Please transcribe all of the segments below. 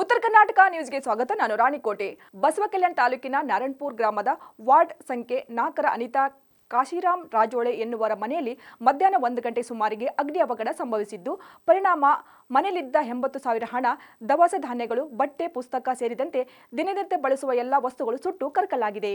ಉತ್ತರ ಕರ್ನಾಟಕ ನ್ಯೂಸ್ಗೆ ಸ್ವಾಗತ. ನಾನು ರಾಣಿಕೋಟೆ. ಬಸವಕಲ್ಯಾಣ ತಾಲೂಕಿನ ನಾರಾಯಣಪುರ್ ಗ್ರಾಮದ ವಾರ್ಡ್ ಸಂಖ್ಯೆ ನಾಲ್ಕರ ಅನಿತಾ ಕಾಶಿರಾಮ್ ರಾಜೋಳೆ ಎನ್ನುವರ ಮನೆಯಲ್ಲಿ ಮಧ್ಯಾಹ್ನ ಒಂದು ಗಂಟೆ ಸುಮಾರಿಗೆ ಅಗ್ನಿ ಅವಘಡ ಸಂಭವಿಸಿದ್ದು, ಪರಿಣಾಮ ಮನೆಯಲ್ಲಿದ್ದ ಎಂಬತ್ತು ಸಾವಿರ ಹಣ, ದವಸ ಧಾನ್ಯಗಳು, ಬಟ್ಟೆ, ಪುಸ್ತಕ ಸೇರಿದಂತೆ ದಿನನಿತ್ಯ ಬಳಸುವ ಎಲ್ಲ ವಸ್ತುಗಳು ಸುಟ್ಟು ಕರಕಲಾಗಿದೆ.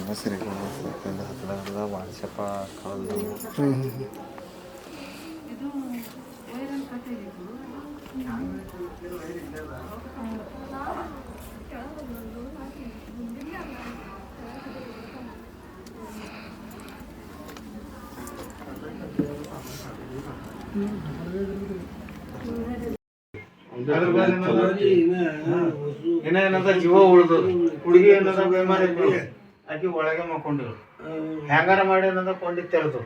ಸಮಸ್ಯೆ ಹತ್ತದ ವಾಟ್ಸಪ್ಪ ಕಾಲ್ ಇನ್ನ ಏನದ ಜೀವ ಉಳ್ದು ಹುಡುಗಿ ಏನದ ಬೇಮಾರಿ ಆಕಿ ಒಳಗೆ ಮಕ್ಕೊಂಡಿರು ಹ್ಯಾಂಗಾರ ಮಾಡಿ ಅನ್ನೋದು ಕೊಂಡಿ ತೆರೆದು.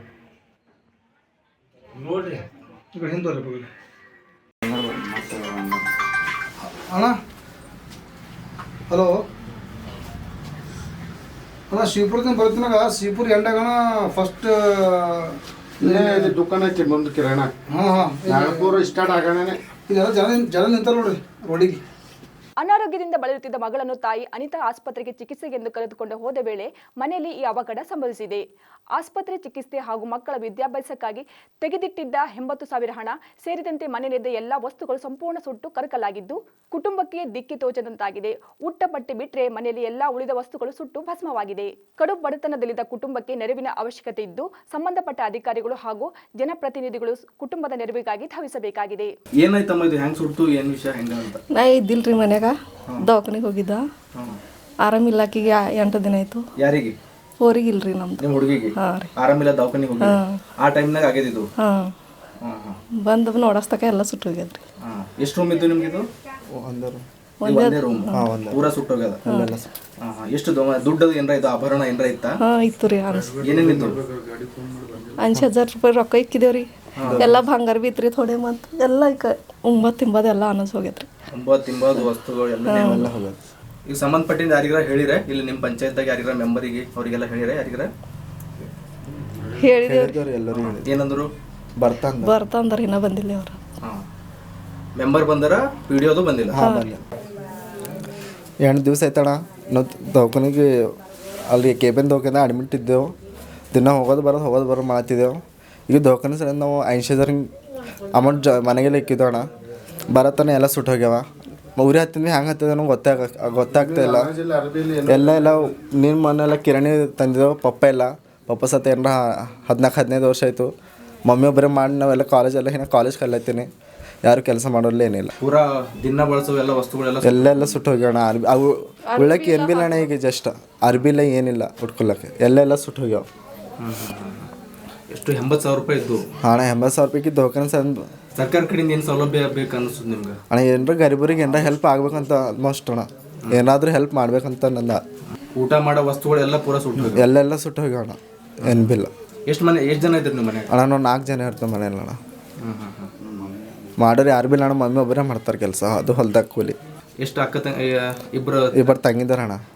ನೋಡ್ರಿ. ಅಣ್ಣ? ಹಲೋ? ಅಣ್ಣ ಶಿವಪುರದಿಂದ ಬರ್ತೀನಾಗ ಶಿವಪುರ ಎಂಡಾಗಣ ಫಸ್ಟ್ ಇಲ್ಲೇ ದುಕಾನ್ ಐತಿ ಮುಂದೆ ಕಿರಾಣ. ಹಾಂ ಹಾಂ. ನಾಗಪುರ ಸ್ಟಾರ್ಟ್ ಆಗೋಣ ಇದೆಲ್ಲ ಜನ ಜನ ನಿಂತಾರ ನೋಡ್ರಿ ರೋಡಿಗೆ. ಅನಾರೋಗ್ಯದಿಂದ ಬಳಲುತ್ತಿದ್ದ ಮಗಳನ್ನು ತಾಯಿ ಅನಿತಾ ಆಸ್ಪತ್ರೆಗೆ ಚಿಕಿತ್ಸೆಗೆಂದು ಕರೆದುಕೊಂಡು ಹೋದ ವೇಳೆ ಮನೆಯಲ್ಲಿ ಈ ಅವಘಡ ಸಂಭವಿಸಿದೆ. ಆಸ್ಪತ್ರೆ ಚಿಕಿತ್ಸೆ ಹಾಗೂ ಮಕ್ಕಳ ವಿದ್ಯಾಭ್ಯಾಸಕ್ಕಾಗಿ ತೆಗೆದಿಟ್ಟಿದ್ದ ಎಂಬತ್ತು ಸಾವಿರ ಹಣ ಸೇರಿದಂತೆ ಮನೆಯಲ್ಲಿದ್ದ ಎಲ್ಲಾ ವಸ್ತುಗಳು ಸಂಪೂರ್ಣ ಸುಟ್ಟು ಕರಕಲಾಗಿದ್ದು ಕುಟುಂಬಕ್ಕೆ ದಿಕ್ಕಿ ತೋಚದಂತಾಗಿದೆ. ಊಟ ಬಟ್ಟೆ ಬಿಟ್ಟರೆ ಮನೆಯಲ್ಲಿ ಎಲ್ಲಾ ಉಳಿದ ವಸ್ತುಗಳು ಸುಟ್ಟು ಭಸ್ಮವಾಗಿದೆ. ಕಡು ಬಡತನದಲ್ಲಿದ್ದ ಕುಟುಂಬಕ್ಕೆ ನೆರವಿನ ಅವಶ್ಯಕತೆ ಇದ್ದು ಸಂಬಂಧಪಟ್ಟ ಅಧಿಕಾರಿಗಳು ಹಾಗೂ ಜನಪ್ರತಿನಿಧಿಗಳು ಕುಟುಂಬದ ನೆರವಿಗಾಗಿ ಧಾವಿಸಬೇಕಾಗಿದೆ. ಏನಾಯ್ತಮ್ಮ ಇದು? ಹೆಂಗ್ ಸುಟ್ಟು ಏನ್ ವಿಷಯ? ಹೆಂಗ ಅಂತ? ನಾ ಇದ್ದಿಲ್ರಿ ಮನ್ಯಾಗ. ದವಾಖಾನಿಗೆ ಹೋಗಿದ್ದ. ಆರಾಮಿಲ್ಲ ಆಕಿಗೆ ಎಂಟು ದಿನ ಆಯ್ತು. ಯಾರಿಗೆ? ಹೋರಿಗೆ ಇಲ್ರಿ ನಮ್ದು. ನಿಮ್ಮ ಹುಡುಗಿಗೆ? ಹಾಂ ರೀ. ಆರಾಮಿಲ್ಲ ದವಾಖಾನಿಗೆ ಹೋಗಿ? ಆ ಟೈಮ್ನಾಗ ಆಗಿದ್ದು ಹಾಂ. ಬಂದು ನೋಡಸ್ತಕ ಎಲ್ಲ ಸುಟ್ಟು ಹೋಗ್ಯದ್ರಿ. ಎಷ್ಟು ರೂಮ್ ಇದ್ದು ನಿಮ್ಗೆ ಇದು ಒಂದೇ ರೂಮ್ ಪೂರಾ ಸುಟ್ಟೋಗ್ಯದ ಹಾಂ. ಹಾಂ ಎಷ್ಟು ದೊ- ದುಡ್ಡು ಏನ್ರ ಇದು ಆಭರಣ ಏನ್ರ ಇತ್ತಾ? ಹಾಂ ಇತ್ತು ರೀ ಅನ್ಸ್ ಏನೇನಿತ್ತು ಅಂಚು ಹಜಾರ್ ರೂಪಾಯಿ ರೊಕ್ಕ ಇಕ್ಕಿದೇವ್ರಿ. ಎಲ್ಲ ಬಂಗಾರ ಬಿತ್ರಿ ಥೋಡೆ ಮತ್ತು ಎಲ್ಲ ಈಗ ಉಂಬತ್ತು ತಿಂಬದು ಎಲ್ಲ ಅನಸ್ ಹೋಗೈತ್ರಿ. ಒಂಬತ್ತು ತಿಂಬದು ವಸ್ತುಗಳು ಎಲ್ಲ ಹೋಗೋದು ಈಗ ಸಂಬಂಧಪಟ್ಟಿಂದ ಯಾರಿಗಾರ ಹೇಳಿರೆ ಇಲ್ಲಿ ನಿಮ್ಮ ಪಂಚಾಯತ್ದಾಗ ಯಾರಿಗಾರ ಮೆಂಬರಿಗೆ ಅವರಿಗೆಲ್ಲ ಹೇಳಿರೆ ಯಾರಿಗಾರ? ಹೇಳಿದೇವ್ರಿ. ಎಲ್ಲರೂ ಏನಂದ್ರು? ಬರ್ತಾನ ಬರ್ತಂದ್ರ ಇನ್ನೂ ಬಂದಿಲ್ಲ ಅವ್ರು ಹಾಂ. ಮೆಂಬರ್ ಬಂದರ ವಿಡಿಯೋದು ಬಂದಿಲ್ಲ? ಎಂಟು ದಿವಸ ಆಯ್ತಣ ನಾವು ದವಾಖಾನಿಗೆ ಅಲ್ಲಿ ಕೇಬಿನ್ ದವಾಖಾನೆ ಅಡ್ಮಿಟ್ ಇದ್ದೆವು. ದಿನ ಹೋಗೋದು ಬರೋದು ಹೋಗೋದು ಬರೋದು ಮಾಡ್ತಿದ್ದೆವು ಈಗ ದವಾಖಾನೆ ಸಲ ನಾವು ಹಿಂಗೆ ಅಮೌಂಟ್ ಜ ಮನೆಗೆಲ್ಲ ಇಕ್ಕಿದೋಣ ಅಣ್ಣ. ಬರತ್ತಾನೆ ಎಲ್ಲ ಸುಟ್ಟು ಊರೇ ಉರಿ ಹತ್ತಿದ್ವಿ ಹೆಂಗೆ ಹತ್ತಿದನು ನಮ್ಗೆ ಗೊತ್ತಾಗ ಗೊತ್ತಾಗ್ತಾ ಇಲ್ಲ. ಎಲ್ಲ ಎಲ್ಲ ನಿನ್ನ ಮನೆಲ್ಲ ಕಿರಾಣಿ ತಂದಿದ್ದೆವು ಪಪ್ಪ ಎಲ್ಲ ಪಪ್ಪ ಸತ್ತ ಏನಾರ ಹದಿನಾಲ್ಕು ಹದಿನೈದು ವರ್ಷ ಆಯಿತು. ಮಮ್ಮಿ ಒಬ್ಬರೇ ಮಾಡಿ ನಾವೆಲ್ಲ ಕಾಲೇಜೆಲ್ಲ ಏನೋ ಕಾಲೇಜ್ ಕಲಿತೀನಿ ಯಾರು ಕೆಲಸ ಮಾಡೋಲ್ಲ ಏನಿಲ್ಲ. ಪೂರಾ ದಿನ ಬಳಸೋ ಎಲ್ಲ ವಸ್ತುಗಳೆಲ್ಲ ಎಲ್ಲೆಲ್ಲ ಸುಟ್ಟು ಹೋಗ್ಯಾಣ ಅರ್ಬಿ ಅವು ಉಳ್ಳಕ್ಕೆ ಏನು ಬಿಲ್ಲ ಅಣ್ಣ ಈಗ ಜಸ್ಟ್ ಅರ್ಬಿಲ್ಲ ಏನಿಲ್ಲ ಉಟ್ಕೊಳ್ಳೋಕೆ. ಎಲ್ಲೆಲ್ಲ ಸುಟ್ಟು ಹೋಗ್ಯಾವ. ಎಷ್ಟು ಎಂಬತ್ತು ಸಾವಿರ ರೂಪಾಯಿ ಇದ್ದು? ಹಣ ಎಂಬತ್ತು ಸಾವಿರ ರೂಪಾಯಿಗೆ ದವಾಖಾನೆ ಸಂದು ಸರ್ಕಾರ ಕಡೆಯಿಂದ ಏನು ಸೌಲಭ್ಯ ಬೇಕು ಅನಿಸ್ತದೆ ನಿಮ್ಗೆ? ಅಣ್ಣ ಏನರ ಗರೀಬರಿಗೆ ಏನಾರ ಹೆಲ್ಪ್ ಆಗ್ಬೇಕಂತ ಆಲ್ಮೋಸ್ಟ್ ಅಣ್ಣ. ಏನಾದರೂ ಹೆಲ್ಪ್ ಮಾಡ್ಬೇಕಂತ ನಂದ. ಊಟ ಮಾಡೋ ವಸ್ತುಗಳೆಲ್ಲ ಪೂರ ಸುಟ್ಟು ಎಲ್ಲೆಲ್ಲ ಸುಟ್ಟು ಹೋಗಿ ಅಣ್ಣ. ಏನು ಬಿಲ್ಲ. ಎಷ್ಟು ಮನೆ ಎಷ್ಟು ಜನ ಇದ್ರು ನಿಮ್ಮ ಮನೆ ಅಣ್ಣ ನಾವು ನಾಲ್ಕು ಜನ ಇರ್ತೇವೆ ಮನೇಲಿ ಅಣ್ಣ. ಮಾಡೋರು ಯಾರು ಬಿಲ್ಲ ಅಣ್ಣ ಮಮ್ಮಿ ಒಬ್ಬರೇ ಮಾಡ್ತಾರೆ ಕೆಲಸ. ಅದು ಹೊಲ್ದಾಗ ಕೂಲಿ. ಎಷ್ಟು ಅಕ್ಕ ತಂಗ ಇಬ್ಬರು ಇಬ್ಬರು ತಂಗಿದಾರ ಅಣ್ಣ.